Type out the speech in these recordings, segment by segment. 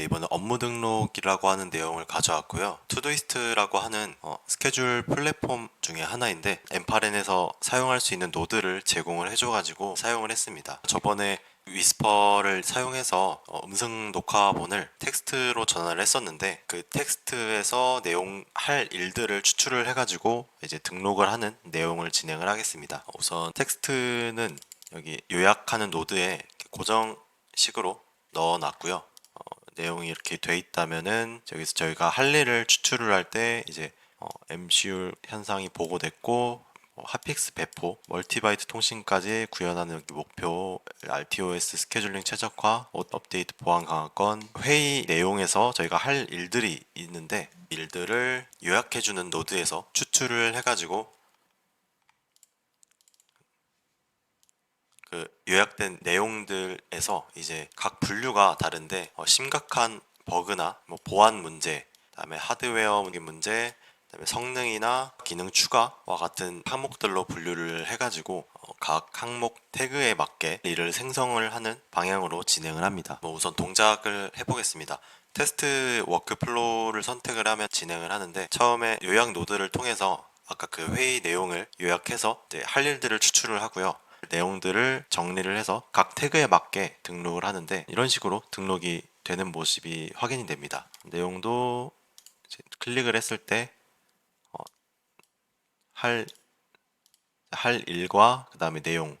네, 이번에 업무 등록이라고 하는 내용을 가져왔고요. 투두이스트라고 하는 어, 스케줄 플랫폼 중에 하나인데 엠파렌에서 사용할 수 있는 노드를 제공을 해줘가지고 사용을 했습니다. 저번에 위스퍼를 사용해서 어, 음성 녹화본을 텍스트로 전환을 했었는데 그 텍스트에서 내용 할 일들을 추출을 해가지고 이제 등록을 하는 내용을 진행을 하겠습니다. 우선 텍스트는 여기 요약하는 노드에 고정식으로 넣어놨고요. 어, 내용이 이렇게 돼 있다면은 여기서 저희가 할 일을 추출을 할 때 이제 어, MCU 현상이 보고됐고 어, 핫픽스 배포, 멀티바이트 통신까지 구현하는 목표, RTOS 스케줄링 최적화, 옷 업데이트 보안 강화권, 회의 내용에서 저희가 할 일들이 있는데 일들을 요약해주는 노드에서 추출을 해가지고 그 요약된 내용들에서 이제 각 분류가 다른데 어, 심각한 버그나 뭐 보안 문제, 그다음에 하드웨어 문제, 그다음에 성능이나 기능 추가와 같은 항목들로 분류를 해가지고 어, 각 항목 태그에 맞게 일을 생성을 하는 방향으로 진행을 합니다. 뭐 우선 동작을 해보겠습니다. 테스트 워크플로우를 선택을 하면 진행을 하는데 처음에 요약 노드를 통해서 아까 그 회의 내용을 요약해서 할 일들을 추출을 하고요. 내용들을 정리를 해서 각 태그에 맞게 등록을 하는데 이런 식으로 등록이 되는 모습이 확인이 됩니다. 내용도 클릭을 했을 때 어, 할, 할 일과 그 다음에 내용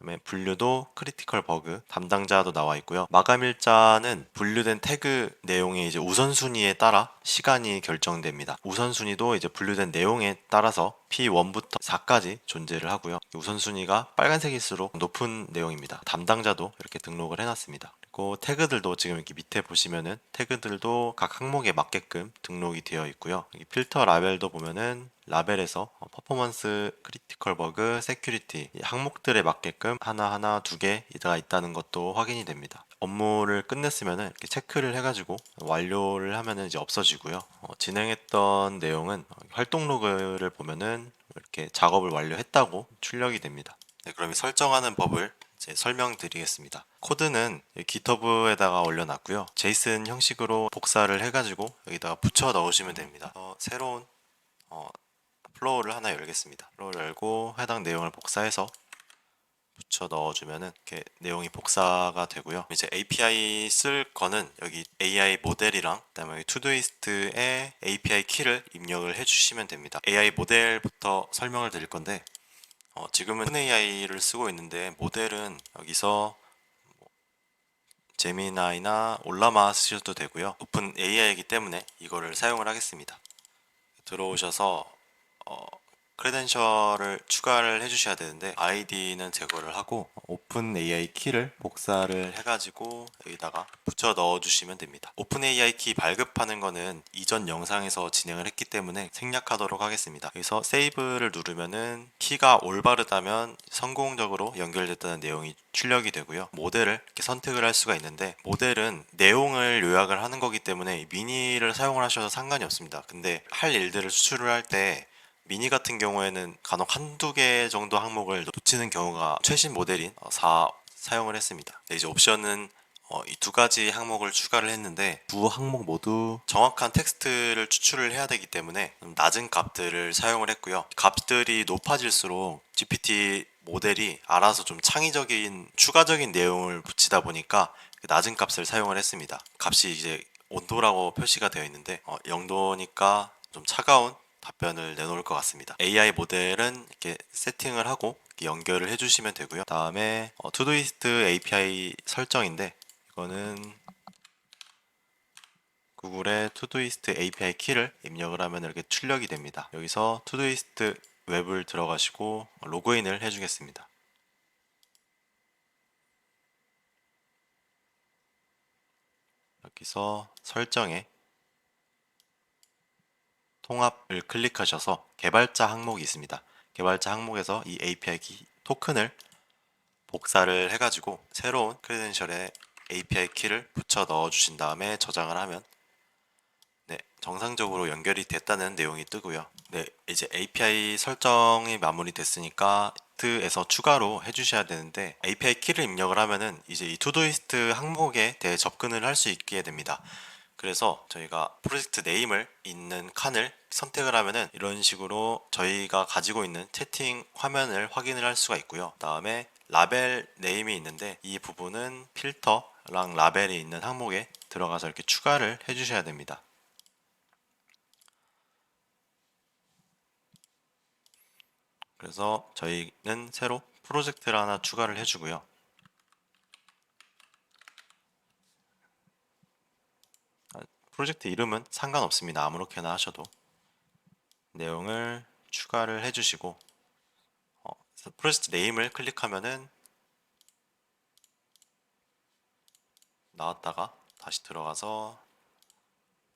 그다음에 분류도 크리티컬 버그 담당자도 나와 있고요. 마감 일자는 분류된 태그 내용의 이제 우선순위에 따라 시간이 결정됩니다. 우선순위도 이제 분류된 내용에 따라서 P1부터 4까지 존재를 하고요. 우선순위가 빨간색일수록 높은 내용입니다. 담당자도 이렇게 등록을 해놨습니다. 그리고 태그들도 지금 이렇게 밑에 보시면은 태그들도 각 항목에 맞게끔 등록이 되어 있고요. 필터 라벨도 보면은 라벨에서 어, 퍼포먼스, 크리티컬 버그, 세큐리티 이 항목들에 맞게끔 하나하나 두 개가 있다는 것도 확인이 됩니다. 업무를 끝냈으면은 이렇게 체크를 해가지고 완료를 하면은 이제 없어지고요. 어, 진행했던 내용은 어, 활동 로그를 보면은 이렇게 작업을 완료했다고 출력이 됩니다. 네, 그럼 이 설정하는 법을 이제 설명드리겠습니다. 코드는 GitHub에다가 올려놨고요. 제이슨 형식으로 복사를 해가지고 여기다가 붙여 넣으시면 됩니다. 어, 새로운 어, 플로우를 하나 열겠습니다. 플로우를 열고 해당 내용을 복사해서 붙여 넣어주면은 이렇게 내용이 복사가 되고요. 이제 API 쓸 거는 여기 AI 모델이랑 그다음에 여기 투두이스트에 API 키를 입력을 해주시면 됩니다. AI 모델부터 설명을 드릴 건데 어, 지금은 OpenAI를 쓰고 있는데 모델은 여기서 뭐 제미나이나 올라마 쓰셔도 되고요. 오픈 AI이기 때문에 이거를 사용을 하겠습니다. 들어오셔서 어, 크레덴셜을 추가를 해주셔야 되는데 아이디는 제거를 하고 오픈 AI 키를 복사를 해가지고 여기다가 붙여 넣어주시면 됩니다. 오픈 AI 키 발급하는 거는 이전 영상에서 진행을 했기 때문에 생략하도록 하겠습니다. 여기서 세이브를 누르면은 키가 올바르다면 성공적으로 연결됐다는 내용이 출력이 되고요. 모델을 이렇게 선택을 할 수가 있는데 모델은 내용을 요약을 하는 거기 때문에 미니를 사용을 하셔도 상관이 없습니다. 근데 할 일들을 수출을 할 때 미니 같은 경우에는 간혹 한두 개 정도 항목을 놓치는 경우가 최신 모델인 4 사용을 했습니다. 네, 이제 옵션은 어, 이 두 가지 항목을 추가를 했는데 두 항목 모두 정확한 텍스트를 추출을 해야 되기 때문에 좀 낮은 값들을 사용을 했고요. 값들이 높아질수록 GPT 모델이 알아서 좀 창의적인 추가적인 내용을 붙이다 보니까 그 낮은 값을 사용을 했습니다. 값이 이제 온도라고 표시가 되어 있는데 어, 0도니까 좀 차가운 답변을 내놓을 것 같습니다. AI 모델은 이렇게 세팅을 하고 연결을 해주시면 되고요. 다음에 어, 투두이스트 API 설정인데 이거는 구글의 투두이스트 API 키를 입력을 하면 이렇게 출력이 됩니다. 여기서 투두이스트 웹을 들어가시고 로그인을 해주겠습니다. 여기서 설정에 통합을 클릭하셔서 개발자 항목이 있습니다. 개발자 항목에서 이 API 키 토큰을 복사를 해가지고 새로운 크레덴셜에 API 키를 붙여 넣어 주신 다음에 저장을 하면 네, 정상적으로 연결이 됐다는 내용이 뜨고요. 네, 이제 API 설정이 마무리됐으니까 에서 추가로 해주셔야 되는데 API 키를 입력을 하면은 이제 이 투도이스트 항목에 대해 접근을 할 수 있게 됩니다. 그래서 저희가 프로젝트 네임을 있는 칸을 선택을 하면은 이런 식으로 저희가 가지고 있는 채팅 화면을 확인을 할 수가 있고요. 다음에 라벨 네임이 있는데 이 부분은 필터랑 라벨이 있는 항목에 들어가서 이렇게 추가를 해 주셔야 됩니다. 그래서 저희는 새로 프로젝트를 하나 추가를 해주고요. 아, 프로젝트 이름은 상관없습니다. 아무렇게나 하셔도 내용을 추가를 해주시고 어, 프로젝트 네임을 클릭하면은 나왔다가 다시 들어가서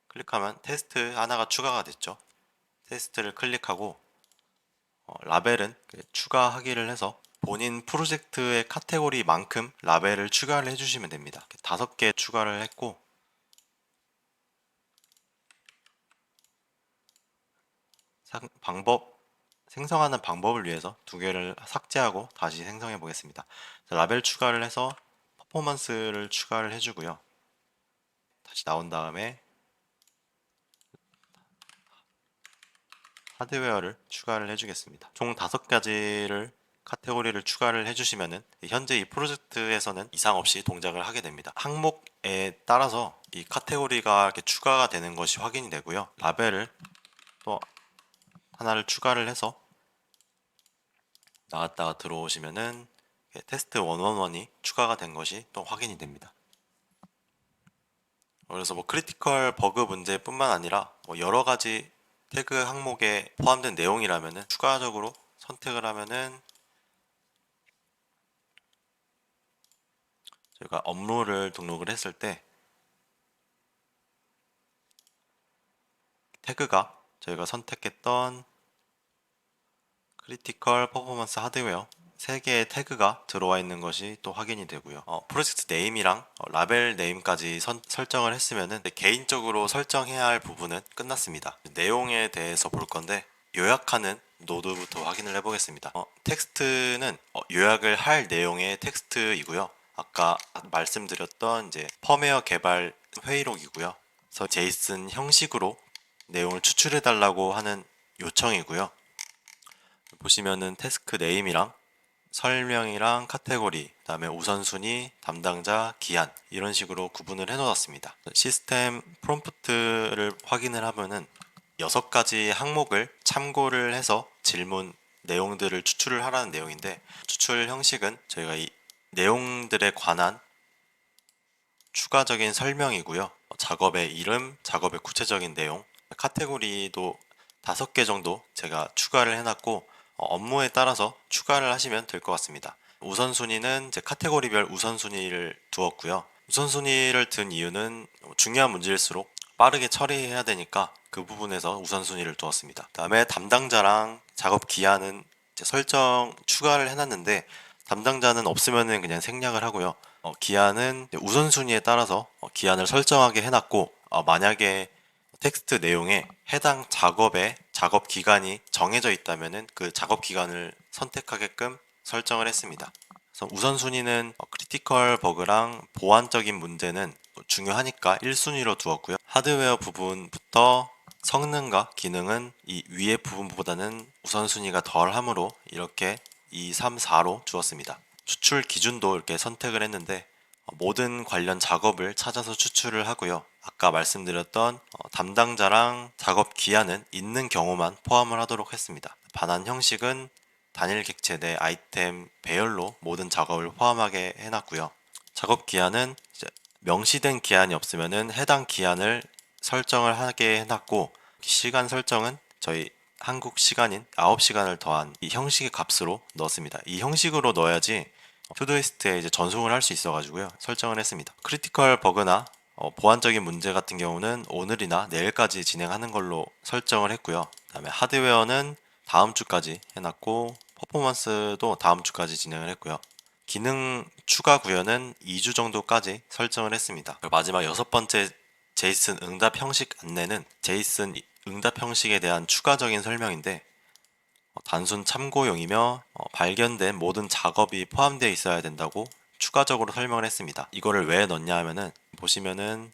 클릭하면 테스트 하나가 추가가 됐죠. 테스트를 클릭하고 어, 라벨은 그 추가하기를 해서 본인 프로젝트의 카테고리만큼 라벨을 추가를 해주시면 됩니다. 다섯 개 추가를 했고 상- 방법 생성하는 방법을 위해서 두 개를 삭제하고 다시 생성해 보겠습니다. 자, 라벨 추가를 해서 퍼포먼스를 추가를 해주고요. 다시 나온 다음에 하드웨어를 추가를 해주겠습니다. 총 다섯 가지를 카테고리를 추가를 해주시면은 현재 이 프로젝트에서는 이상 없이 동작을 하게 됩니다. 항목에 따라서 이 카테고리가 이렇게 추가가 되는 것이 확인이 되고요. 라벨을 또 하나를 추가를 해서 나갔다가 들어오시면은 테스트 111이 추가가 된 것이 또 확인이 됩니다. 그래서 뭐 크리티컬 버그 문제뿐만 아니라 뭐 여러 가지 태그 항목에 포함된 내용이라면은 추가적으로 선택을 하면은 저희가 업로를 등록을 했을 때 태그가 저희가 선택했던 크리티컬 퍼포먼스 하드웨어 세 개의 태그가 들어와 있는 것이 또 확인이 되고요. 어, 프로젝트 네임이랑 어, 라벨 네임까지 선- 설정을 했으면은 이제 개인적으로 설정해야 할 부분은 끝났습니다. 내용에 대해서 볼 건데 요약하는 노드부터 확인을 해보겠습니다. 어, 텍스트는 어, 요약을 할 내용의 텍스트이고요. 아까 말씀드렸던 이제 펌웨어 개발 회의록이고요. 그래서 제이슨 형식으로 내용을 추출해 달라고 하는 요청이고요. 보시면은 태스크 네임이랑 설명이랑 카테고리, 그다음에 우선순위, 담당자, 기한 이런 식으로 구분을 해놓았습니다. 시스템 프롬프트를 확인을 하면은 여섯 가지 항목을 참고를 해서 질문 내용들을 추출을 하라는 내용인데 추출 형식은 저희가 이 내용들에 관한 추가적인 설명이고요. 작업의 이름, 작업의 구체적인 내용, 카테고리도 다섯 개 정도 제가 추가를 해놨고 어, 업무에 따라서 추가를 하시면 될 것 같습니다. 우선순위는 이제 카테고리별 우선순위를 두었고요. 우선순위를 둔 이유는 중요한 문제일수록 빠르게 처리해야 되니까 그 부분에서 우선순위를 두었습니다. 다음에 담당자랑 작업 기한은 설정 추가를 해놨는데 담당자는 없으면은 그냥 생략을 하고요. 어, 기한은 우선순위에 따라서 어, 기한을 설정하게 해놨고 어, 만약에 텍스트 내용에 해당 작업의 작업 기간이 정해져 있다면은 그 작업 기간을 선택하게끔 설정을 했습니다. 그래서 우선순위는 어, 크리티컬 버그랑 보안적인 문제는 중요하니까 1순위로 두었고요. 하드웨어 부분부터 성능과 기능은 이 위의 부분보다는 우선순위가 덜 하므로 이렇게 2, 3, 4로 주었습니다. 추출 기준도 이렇게 선택을 했는데 어, 모든 관련 작업을 찾아서 추출을 하고요. 아까 말씀드렸던 어, 담당자랑 작업 기한은 있는 경우만 포함을 하도록 했습니다. 반환 형식은 단일 객체 내 아이템 배열로 모든 작업을 포함하게 해놨고요. 작업 기한은 명시된 기한이 없으면은 해당 기한을 설정을 하게 해놨고 시간 설정은 저희 한국 시간인 9시간을 더한 이 형식의 값으로 넣었습니다. 이 형식으로 넣어야지 투도이스트에 이제 전송을 할 수 있어가지고요 설정을 했습니다. 크리티컬 버그나 어, 보안적인 문제 같은 경우는 오늘이나 내일까지 진행하는 걸로 설정을 했고요. 그다음에 하드웨어는 다음 주까지 해놨고 퍼포먼스도 다음 주까지 진행을 했고요. 기능 추가 구현은 2주 정도까지 설정을 했습니다. 마지막 여섯 번째 제이슨 응답 형식 안내는 제이슨 응답 형식에 대한 추가적인 설명인데 어, 단순 참고용이며 어, 발견된 모든 작업이 포함되어 있어야 된다고 추가적으로 설명을 했습니다. 이거를 왜 넣냐 하면은 보시면은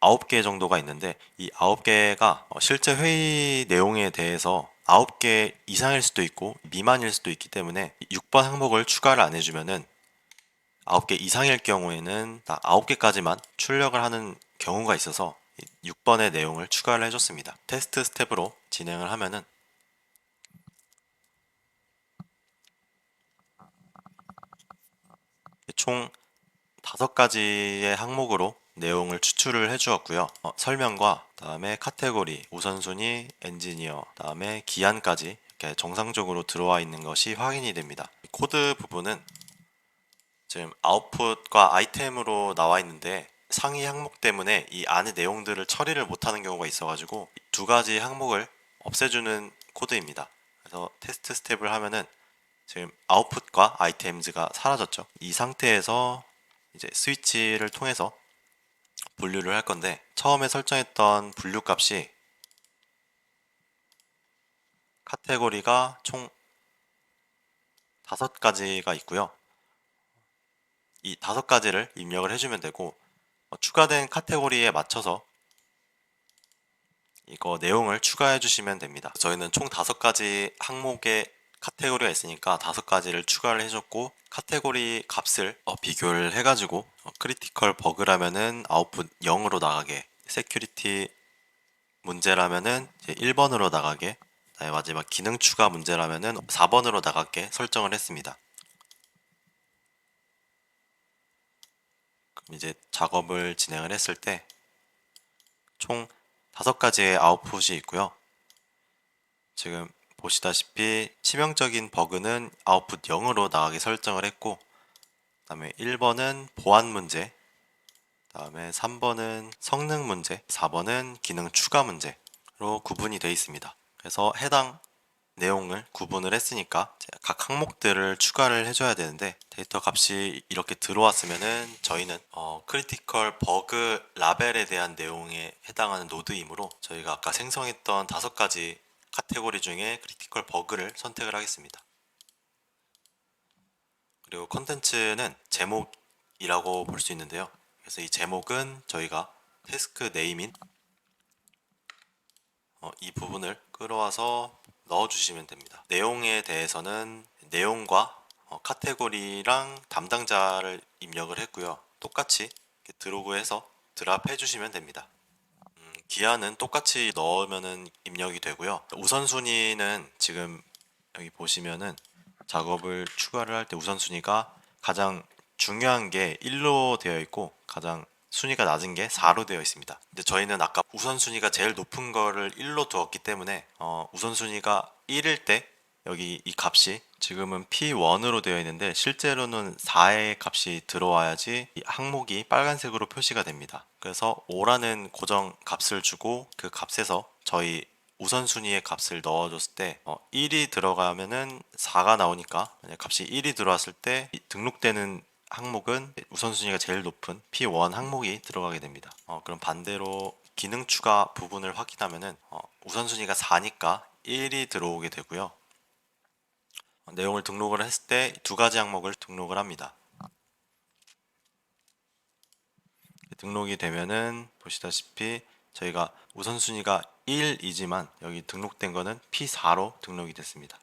9개 정도가 있는데 이 9개가 어, 실제 회의 내용에 대해서 9개 이상일 수도 있고 미만일 수도 있기 때문에 6번 항목을 추가를 안 해주면은 9개 이상일 경우에는 딱 9개까지만 출력을 하는 경우가 있어서 6번의 내용을 추가를 해줬습니다. 테스트 스텝으로 진행을 하면은 총 다섯 가지의 항목으로 내용을 추출을 해주었고요. 어, 설명과 다음에 카테고리, 우선순위, 엔지니어, 다음에 기한까지 이렇게 정상적으로 들어와 있는 것이 확인이 됩니다. 코드 부분은 지금 아웃풋과 아이템으로 나와 있는데 상위 항목 때문에 이 안의 내용들을 처리를 못하는 경우가 있어가지고 두 가지 항목을 없애주는 코드입니다. 그래서 테스트 스텝을 하면은 지금 아웃풋과 아이템즈가 사라졌죠. 이 상태에서 이제 스위치를 통해서 분류를 할 건데 처음에 설정했던 분류 값이 카테고리가 총 다섯 가지가 있고요. 이 다섯 가지를 입력을 해주면 되고 어, 추가된 카테고리에 맞춰서 이거 내용을 추가해 주시면 됩니다. 저희는 총 다섯 가지 항목의 카테고리가 있으니까 다섯 가지를 추가를 해줬고 카테고리 값을 어, 비교를 해가지고 어, 크리티컬 버그라면은 아웃풋 0으로 나가게 세큐리티 문제라면은 이제 1번으로 나가게 마지막 기능 추가 문제라면은 4번으로 나가게 설정을 했습니다. 그럼 이제 작업을 진행을 했을 때 총 다섯 가지의 아웃풋이 있고요. 지금 보시다시피 치명적인 버그는 아웃풋 0으로 나가게 설정을 했고 그 다음에 1번은 보안 문제 그다음에 3번은 성능 문제 4번은 기능 추가 문제로 구분이 되어 있습니다. 그래서 해당 내용을 구분을 했으니까 각 항목들을 추가를 해줘야 되는데 데이터 값이 이렇게 들어왔으면은 저희는 어, 크리티컬 버그 라벨에 대한 내용에 해당하는 노드이므로 저희가 아까 생성했던 다섯 가지 카테고리 중에 크리티컬 버그를 선택을 하겠습니다. 그리고 컨텐츠는 제목이라고 볼 수 있는데요. 그래서 이 제목은 저희가 태스크 네임인 어, 이 부분을 끌어와서 넣어주시면 됩니다. 내용에 대해서는 내용과 어, 카테고리랑 담당자를 입력을 했고요. 똑같이 드로그해서 드랍 해주시면 됩니다. 음, 기한은 똑같이 넣으면 입력이 되고요. 우선순위는 지금 여기 보시면은 작업을 추가를 할 때 우선순위가 가장 중요한 게 1로 되어 있고 가장 순위가 낮은 게 4로 되어 있습니다. 근데 저희는 아까 우선순위가 제일 높은 거를 1로 두었기 때문에 어, 우선순위가 1일 때 여기 이 값이 지금은 P1으로 되어 있는데 실제로는 4의 값이 들어와야지 이 항목이 빨간색으로 표시가 됩니다. 그래서 5라는 고정 값을 주고 그 값에서 저희 우선순위의 값을 넣어줬을 때 어, 1이 들어가면은 4가 나오니까 값이 1이 들어왔을 때이 등록되는 항목은 우선순위가 제일 높은 P1 항목이 들어가게 됩니다. 어, 그럼 반대로 기능 추가 부분을 확인하면은 어, 우선순위가 4니까 1이 들어오게 되고요. 어, 내용을 등록을 했을 때 두 가지 항목을 등록을 합니다. 등록이 되면은 보시다시피 저희가 우선순위가 1이지만 여기 등록된 거는 P4로 등록이 됐습니다.